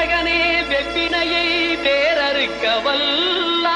வித்தகனே வெப்பினையை வேறறுக்க வல்ல